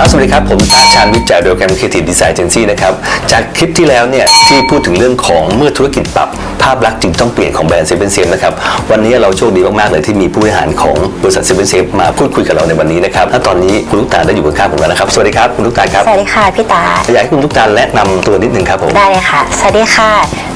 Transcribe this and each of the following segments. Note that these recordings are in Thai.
ครับสวัสดีครับ ผมตาชาญวิจัยโดยกรมครีเอทีฟดีไซน์เจนซี่นะครับ จากคลิปที่แล้วเนี่ยที่พูดถึงเรื่องของเมื่อธุรกิจปรับาพลักษณ์จึงต้องเปลี่ยนของแบรนด์เซเว่นเซฟนะครับวันนี้เราโชคดีมากๆเลยที่มีผู้บริหารของบริษัทเซเว่นเซฟมาพูดคุยกับเราในวันนี้นะครับและตอนนี้คุณลูกตาลได้อยู่ข้างๆผมแล้วนะครับสวัสดีครับคุณลูกตาลครับสวัสดีค่ะพี่ตาอยากให้คุณลูกตาลแนะนำตัวนิดนึงครับผม ได้เลยค่ะ สวัสดีค่ะ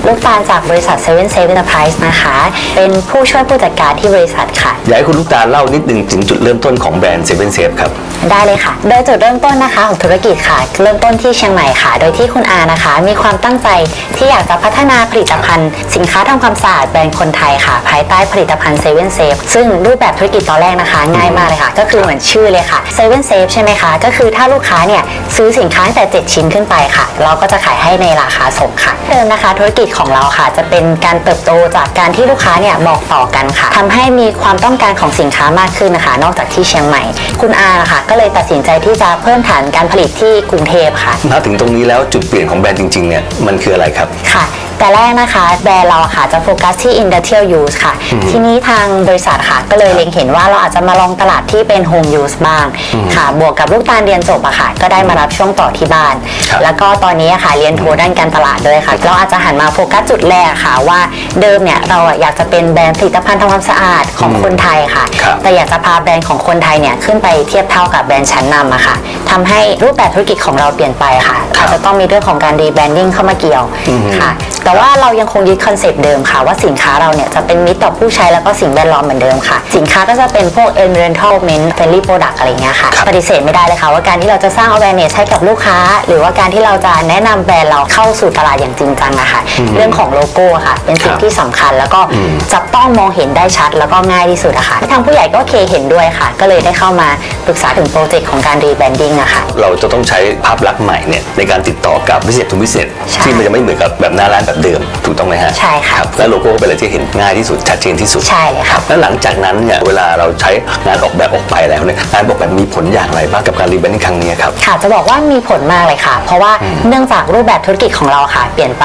ลูกตาลจากบริษัท7 7 Enterprise นะคะ เป็นผู้ช่วยผู้จัดการที่บริษัทค่ะ อยากให้คุณลูกตาลเล่านิดนึงถึงจุดเริ่มต้นของแบรนด์เซเว่นเซฟครับ ได้เลยค่ะ โดยจุดเริ่มต้นนะคะของธุรกิจค่ะ เริ่มต้นที่เชียงใหม่ค่ะ โดยที่คุณอานะคะ มีความตั้งใจที่อยากจะพัฒนาผลิตภัณฑ์สินค้าทำความสะอาดแบรนด์คนไทยค่ะ ภายใต้ผลิตภัณฑ์7 Safe ซึ่งรูปแบบธุรกิจตอนแรกนะคะ ง่ายมากเลยค่ะ ก็คือเหมือนชื่อเลยค่ะ7 Safe ใช่ไหมคะ ก็คือถ้าลูกค้าเนี่ยซื้อสินค้าตั้งแต่ 7 ชิ้นขึ้นไปค่ะ เราก็จะขายให้ในราคาส่งค่ะเดิมนะคะ ธุรกิจของเราค่ะ จะเป็นการเติบโตจากการที่ลูกค้าเนี่ยบอกต่อกันค่ะทำให้มีความต้องการของสินค้ามากขึ้นนะคะ นอกจากที่เชียงใหม่ คุณอาค่ะ ก็เลยตัดสินใจที่จะเพิ่มฐานการผลิตที่กรุงเทพค่ะ มาถึงตรงนี้แล้วจุดเปลี่ยนของแบรนด์จริงๆเนี่ยมันคืออะไรครับค่ะ แต่แรกนะคะ แบรนด์เราอะค่ะจะโฟกัสที่ industrial use ค่ะ ทีนี้ทางบริษัทค่ะ ก็เลยเล็งเห็นว่าเราอาจจะมาลองตลาดที่เป็น home use บ้างค่ะ บวกกับลูกตาลเรียนจบอะค่ะ ก็ได้มารับช่วงต่อที่บ้าน ครับ แล้วก็ตอนนี้อะค่ะเรียนโทด้านการตลาดด้วยค่ะ เราอาจจะหันมาโฟกัสจุดแรกค่ะว่าเดิมเนี่ยเราอะอยากจะเป็นแบรนด์ผลิตภัณฑ์ทำความสะอาดของคนไทยค่ะ ครับ แต่อยากจะพาแบรนด์ของคนไทยเนี่ยขึ้นไปเทียบเท่ากับแบรนด์ชั้นนำอะค่ะทำให้รูปแบบธุรกิจของเราเปลี่ยนไปค่ะครับอาจจะต้องมีเรื่องของการรีแบรนดิ้งเข้ามาเกี่ยวค่ะ แต่ว่าเรายังคงยึดคอนเซปต์เดิมค่ะ ว่าสินค้าเราเนี่ยจะเป็นมิตรต่อผู้ใช้แล้วก็สิ่งแวดล้อมเหมือนเดิมค่ะ สินค้าก็จะเป็นพวก environmental friendly product อะไรเงี้ยค่ะครับปฏิเสธไม่ได้เลยค่ะ ว่าการที่เราจะสร้าง awareness ให้กับลูกค้า หรือว่าการที่เราจะแนะนำแบรนด์เราเข้าสู่ตลาดอย่างจริงจังอะค่ะ เรื่องของโลโก้ค่ะ เป็นสิ่คงรับที่สำคัญแล้วก็จับต้องมองเห็นได้ชัดแล้วก็ง่ายที่สุดอะค่ะทางผู้ใหญ่ก็โอเคเห็นด้วยค่ะ ก็เลยได้เข้ามาปรึกษาถึงโปรเจกต์ของการ rebranding อะค่ะเราจะต้องใช้ภาพลักษณ์ใหม่เนี่ยในการติดต่อกับวิเศษทุกวิเศษใช่ที่มันจะไม่เหมือนกับแบบหน้าร้านแบบเดิมถูกต้องไหมฮะใช่ค่ะรับและโลโก้เป็นอะไรที่เห็นง่ายที่สุดชัดเจนที่สุดใช่เลยค่ะแล้วหลังจากนั้นเนี่ยเวลาเราใช้งานออกแบบออกไปแล้วเนี่ยงานออกแบบมีผลอย่างไรบ้างกับการรีแบรนด์ครั้งนี้ครับ ค่ะจะบอกว่ามีผลมากเลยค่ะ เพราะว่าเนื่องจากรูปแบบธุรกิจของเราค่ะ เปลี่ยนไป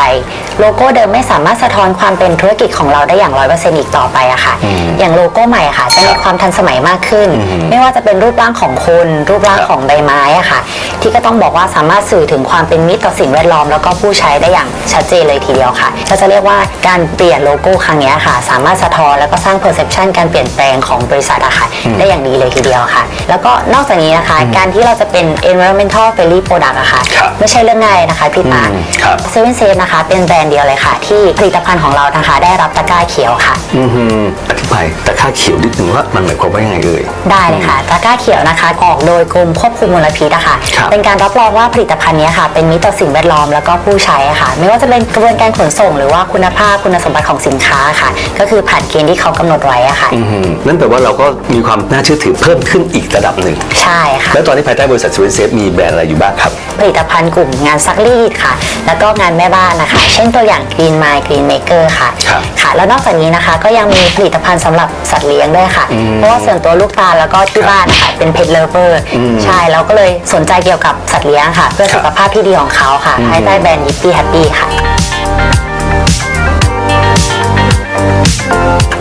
โลโก้เดิมไม่สามารถสะท้อนความเป็นธุรกิจของเราได้อย่างร้อยเปอร์เซ็นต์อีกต่อไปอะค่ะอย่างโลโก้ใหม่อะค่ะ จะมีความทันสมัยมากขึ้นไม่ว่าจะเป็นรูปร่างของคนรูปร่างครับ ของใบไม้อะค่ะ ที่ก็ต้องบอกว่าสามารถสื่อถึงความเป็นมิตรต่อสิ่งแวดล้อมแล้วก็ผู้ใช้ได้อย่างชัดเจนเลยทีเดียวค่ะก็จะเรียกว่าการเปลี่ยนโลโก้ครั้งเนี้ยค่ะ สามารถสะท้อนแล้วก็สร้าง perception การเปลี่ยนแปลงของบริษัทอะค่ะได้อย่างดีเลยทีเดียวค่ะ แล้วก็นอกจากนี้นะคะ การที่เราจะเป็น environmental friendly product อะค่ะครับไม่ใช่เรื่องง่ายนะคะพี่ตาอืมครับเซเว่นเซฟนะคะ เป็นแบรนด์เดียวเลยค่ะ ที่ผลิตภัณฑ์ของเรานะคะ ได้รับตะกร้าเขียวค่ะอือฮึอธิบายแต่ค่าเขียวนิดนึงว่ามันหมายความว่ายังไงเอ่ย ได้เลยค่ะตะกร้าเขียวนะคะออกโดยกรมควบคุมมลพิษอะค่ะครับเป็นการรับรองว่าผลิตภัณฑ์เนี้ยค่ะ เป็นมิตรต่อสิ่งแวดล้อมแล้วก็ผู้ใช้อะค่ะ ไม่ว่าจะเป็นกระบวนการขนส่ง หรือว่าคุณภาพคุณสมบัติของสินค้าค่ะ ก็คือผ่านเกณฑ์ที่เขากำหนดไว้อะค่ะอือฮึนั่นแปลว่าเราก็มีความน่าเชื่อถือเพิ่มขึ้นอีกระดับหนึ่ง ใช่ค่ะ แล้วตอนนี้ภายใต้บริษัทสวินเซฟมีแบรนด์อะไรอยู่บ้างครับ ผลิตภัณฑ์กลุ่มงานซักรีดค่ะ แล้วก็งานแม่บ้านนะคะ เช่นตัวอย่าง Green Mind Green Maker ค่ะครับ ค่ะ แล้วนอกจากนี้นะคะก็ยังมีผลิตภัณฑ์สำหรับสัตว์เลี้ยงด้วยค่ะเพราะว่าส่วนตัวลูกตาลแล้วก็ที่บ้านนะคะเป็นเพ t เลเวอร์ใช่เราก็เลยสนใจเกี่ยวกับสัตว์เลี้ยงค่ะ เพื่อครับสุขภาพที่ดีของเขาค่ะ ภายใต้แบรนด์ยิปปี้แฮปปี้ค่ะ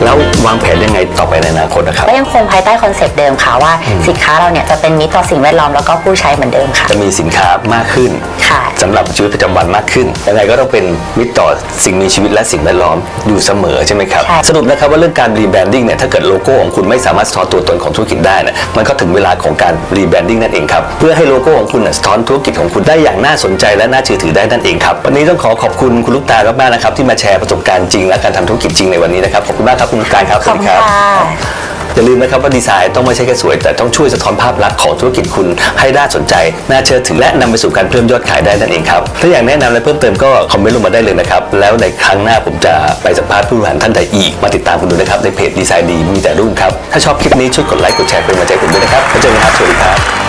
แล้ววางแผนยังไงต่อไปในอนาคตนะครับ ก็ยังคงภายใต้คอนเซปต์เดิมค่ะว่าสินค้าเราเนี่ยจะเป็นมิตรต่อสิ่งแวดล้อมแล้วก็ผู้ใช้เหมือนเดิมค่ะ จะมีสินค้ามากขึ้นค่ะสำหรับชีวิตประจำวันมากขึ้นยังไงก็ต้องเป็นมิตรต่อสิ่งมีชีวิตและสิ่งแวดล้อมอยู่เสมอใช่ไหมครับ ใช่ สรุปนะครับว่าเรื่องการรีแบรนดิ้งเนี่ยถ้าเกิดโลโก้ของคุณไม่สามารถสะท้อนตัวตนของธุรกิจได้นะมันก็ถึงเวลาของการรีแบรนดิ้งนั่นเองครับเพื่อให้โลโก้ของคุณน่ะสะท้อนธุรกิจของคุณได้อย่างน่าสนใจและน่าเชื่อถือได้นั่นเองครับวันนี้ต้องขอขอบคุณคุณลูกตาลมากๆนะครับที่มาแชร์ประสบการณ์จริงและการทำธุรกิจจริงในวันนี้นะครับขอบคุณมากครับคุณลูกตาลครับขอบคุณค่ะอย่าลืมนะครับว่าดีไซน์ต้องไม่ใช่แค่สวย แต่ต้องช่วยสะท้อนภาพลักษณ์ของธุรกิจคุณให้น่าสนใจ น่าเชื่อถือและนำไปสู่การเพิ่มยอดขายได้นั่นเองครับ ถ้าอยากแนะนำและเพิ่มเติมก็คอมเมนต์ลงมาได้เลยนะครับ แล้วในครั้งหน้าผมจะไปสัมภาษณ์ผู้บริหารท่านใดอีก มาติดตามคุณดูนะครับในเพจดีไซน์ดีมีแต่รุ่งครับ ถ้าชอบคลิปนี้ช่วยกดไลค์กดแชร์เป็นกำลังใจให้ผมด้วยนะครับแล้วเจอกันครับสวัสดีครับ